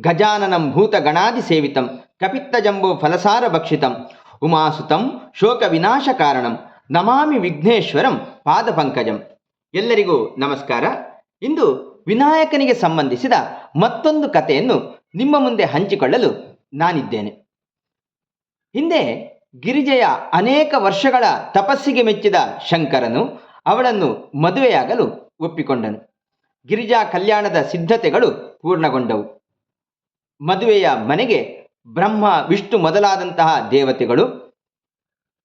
ಗಜಾನನಂ ಭೂತಗಣಾದಿ ಸೇವಿತಂ, ಕಪಿತ್ತಜಂಬೋ ಫಲಸಾರ ಭಕ್ಷಿತಂ, ಉಮಾಸುತಂ ಶೋಕ ವಿನಾಶ ಕಾರಣಂ, ನಮಾಮಿ ವಿಘ್ನೇಶ್ವರಂ ಪಾದ ಪಂಕಜಂ. ಎಲ್ಲರಿಗೂ ನಮಸ್ಕಾರ. ಇಂದು ವಿನಾಯಕನಿಗೆ ಸಂಬಂಧಿಸಿದ ಮತ್ತೊಂದು ಕಥೆಯನ್ನು ನಿಮ್ಮ ಮುಂದೆ ಹಂಚಿಕೊಳ್ಳಲು ನಾನಿದ್ದೇನೆ. ಹಿಂದೆ ಗಿರಿಜೆಯ ಅನೇಕ ವರ್ಷಗಳ ತಪಸ್ಸಿಗೆ ಮೆಚ್ಚಿದ ಶಂಕರನು ಅವಳನ್ನು ಮದುವೆಯಾಗಲು ಒಪ್ಪಿಕೊಂಡನು. ಗಿರಿಜಾ ಕಲ್ಯಾಣದ ಸಿದ್ಧತೆಗಳು ಪೂರ್ಣಗೊಂಡವು. ಮದುವೆಯ ಮನೆಗೆ ಬ್ರಹ್ಮ, ವಿಷ್ಣು ಮೊದಲಾದಂತಹ ದೇವತೆಗಳು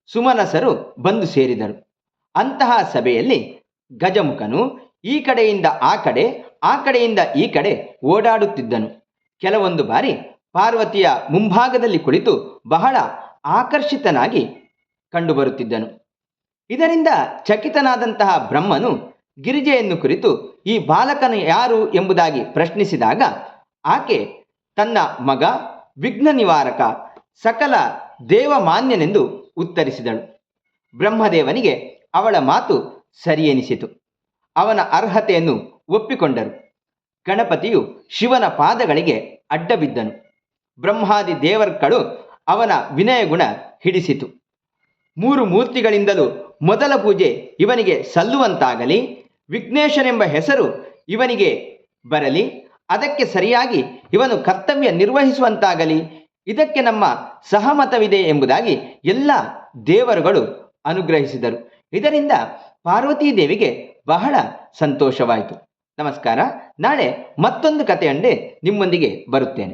ಸುಮನಸರು ಬಂದು ಸೇರಿದರು. ಅಂತಹ ಸಭೆಯಲ್ಲಿ ಗಜಮುಖನು ಈ ಕಡೆಯಿಂದ ಆ ಕಡೆ, ಆ ಕಡೆಯಿಂದ ಈ ಕಡೆ ಓಡಾಡುತ್ತಿದ್ದನು. ಕೆಲವೊಂದು ಬಾರಿ ಪಾರ್ವತಿಯ ಮುಂಭಾಗದಲ್ಲಿ ಕುಳಿತು ಬಹಳ ಆಕರ್ಷಿತನಾಗಿ ಕಂಡುಬರುತ್ತಿದ್ದನು. ಇದರಿಂದ ಚಕಿತನಾದಂತಹ ಬ್ರಹ್ಮನು ಗಿರಿಜೆಯನ್ನು ಕುರಿತು ಈ ಬಾಲಕನು ಯಾರು ಎಂಬುದಾಗಿ ಪ್ರಶ್ನಿಸಿದಾಗ, ಆಕೆ ತನ್ನ ಮಗ ವಿಘ್ನ ನಿವಾರಕ ಸಕಲ ದೇವಮಾನ್ಯನೆಂದು ಉತ್ತರಿಸಿದಳು. ಬ್ರಹ್ಮದೇವನಿಗೆ ಅವಳ ಮಾತು ಸರಿಯೆನಿಸಿತು. ಅವನ ಅರ್ಹತೆಯನ್ನು ಒಪ್ಪಿಕೊಂಡರು. ಗಣಪತಿಯು ಶಿವನ ಪಾದಗಳಿಗೆ ಅಡ್ಡಬಿದ್ದನು. ಬ್ರಹ್ಮಾದಿ ದೇವರ್ಗಳು ಅವನ ವಿನಯ ಗುಣ ಹಿಡಿಸಿತು. ಮೂರು ಮೂರ್ತಿಗಳಿಂದಲೂ ಮೊದಲ ಪೂಜೆ ಇವನಿಗೆ ಸಲ್ಲುವಂತಾಗಲಿ, ವಿಘ್ನೇಶನೆಂಬ ಹೆಸರು ಇವನಿಗೆ ಬರಲಿ ಅದಕ್ಕೆ ಸರಿಯಾಗಿ ಇವನು ಕರ್ತವ್ಯ ನಿರ್ವಹಿಸುವಂತಾಗಲಿ. ಇದಕ್ಕೆ ನಮ್ಮ ಸಹಮತವಿದೆ ಎಂಬುದಾಗಿ ಎಲ್ಲ ದೇವರುಗಳು ಅನುಗ್ರಹಿಸಿದರು. ಇದರಿಂದ ಪಾರ್ವತೀ ದೇವಿಗೆ ಬಹಳ ಸಂತೋಷವಾಯಿತು. ನಮಸ್ಕಾರ. ನಾಳೆ ಮತ್ತೊಂದು ಕಥೆಯಂಡೆ ನಿಮ್ಮೊಂದಿಗೆ ಬರುತ್ತೇನೆ.